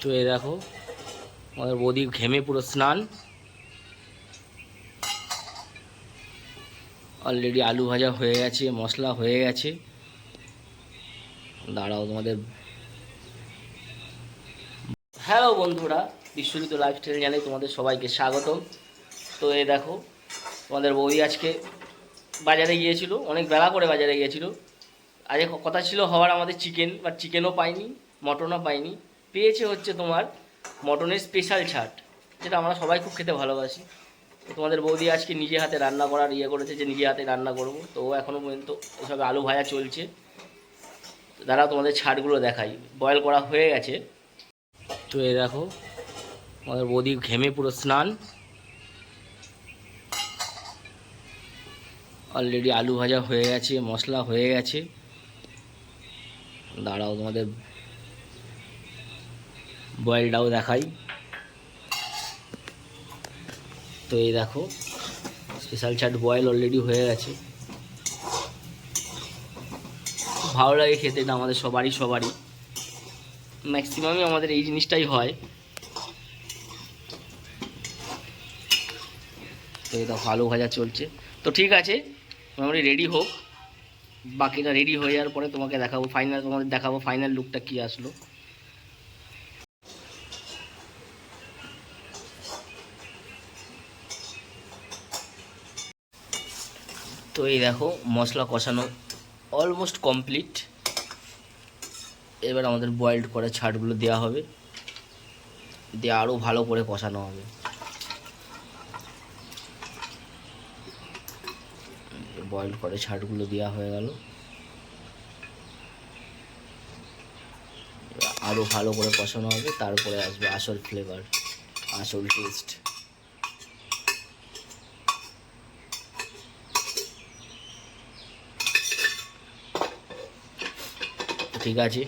তো এ দেখো, আমাদের বৌদি ঘেমে পুরো স্নান। অলরেডি আলু ভাজা হয়ে গেছে, মশলা হয়ে গেছে। দাঁড়াও তোমাদের। হ্যালো বন্ধুরা বিশ্বজিৎ লাইফস্টাইল জানাই তোমাদের সবাইকে স্বাগত তো এ দেখো, তোমাদের বৌদি আজকে বাজারে গিয়েছিল, অনেক বেলা করে বাজারে গিয়েছিল। আজকে কথা ছিল হওয়ার আমাদের চিকেন বাট চিকেনও পাইনি মটনও পাইনি। পেয়েছে হচ্ছে তোমার মটনের স্পেশাল ছাট, যেটা আমরা সবাই খুব খেতে ভালোবাসি। তোমাদের বৌদি আজকে নিজে হাতে রান্না করার ইয়ে করেছে যে নিজে হাতে রান্না করব। তো এখনও পর্যন্ত এসব আলু ভাজা চলছে। তো দাঁড়াও তোমাদের ছাটগুলো দেখাই। বয়েল করা হয়ে গেছে। তো এই দেখো আমাদের বৌদি ঘেমে পুরো স্নান। অলরেডি আলু ভাজা হয়ে গেছে, মশলা হয়ে গেছে। দাঁড়াও তোমাদের বয়েলটাও দেখাই। তো এই দেখো স্পেশাল চাট বয়েল অলরেডি হয়ে গেছে। ভালো লাগে খেতে, এটা আমাদের সবারই সবারই। ম্যাক্সিমামই আমাদের এই জিনিসটাই হয়। তো দেখো আলু ভাজা চলছে। তো ঠিক আছে, মোটামুটি রেডি হোক। বাকিটা রেডি হয়ে যাওয়ার পরে তোমাকে দেখাবো ফাইনাল তোমাদের দেখাবো ফাইনাল লুকটা কি আসলো। তো এই দেখো, মশলা কষানো অলমোস্ট কমপ্লিট এবার আমাদের বয়েলড করে ছাটগুলো দেওয়া হবে। দিয়ে আরও ভালো করে কষানো হবে। বয়েল করে ছাটগুলো দেওয়া হয়ে গেল। আরও ভালো করে কষানো হবে, তারপরে আসবে আসল ফ্লেভার আসল টেস্ট ঠিক আছে।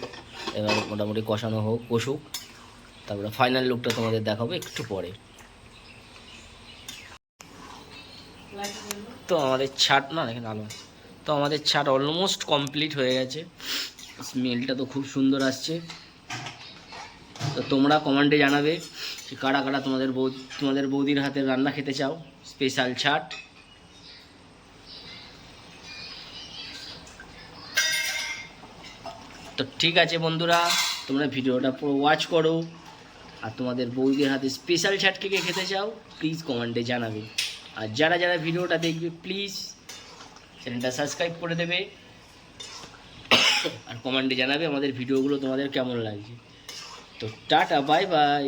এবার মোটামুটি কষানো হোক, কষুক। তারপরে ফাইনাল লুকটা তোমাদের দেখাবো একটু পরে। তো আমাদের ছাট, না এখানে আলো। তো আমাদের ছাট অলমোস্ট কমপ্লিট হয়ে গেছে। স্মেলটা তো খুব সুন্দর আসছে। তো তোমরা কমেন্টে জানাবে কারা কারা তোমাদের বৌ, তোমাদের বৌদির হাতে রান্না খেতে চাও। স্পেশাল ছাট। তো ঠিক আছে বন্ধুরা, তোমরা ভিডিওটা পুরো ওয়াচ করো। আর তোমাদের বৌদির হাতে স্পেশাল ছাটকে কে খেতে চাও প্লিজ কমেন্টে জানাবে। আর যারা যারা ভিডিওটা দেখবে প্লিজ চ্যানেলটা সাবস্ক্রাইব করে দেবে। আর কমেন্টে জানাবে আমাদের ভিডিওগুলো তোমাদের কেমন লাগছে। তো টাটা বাই বাই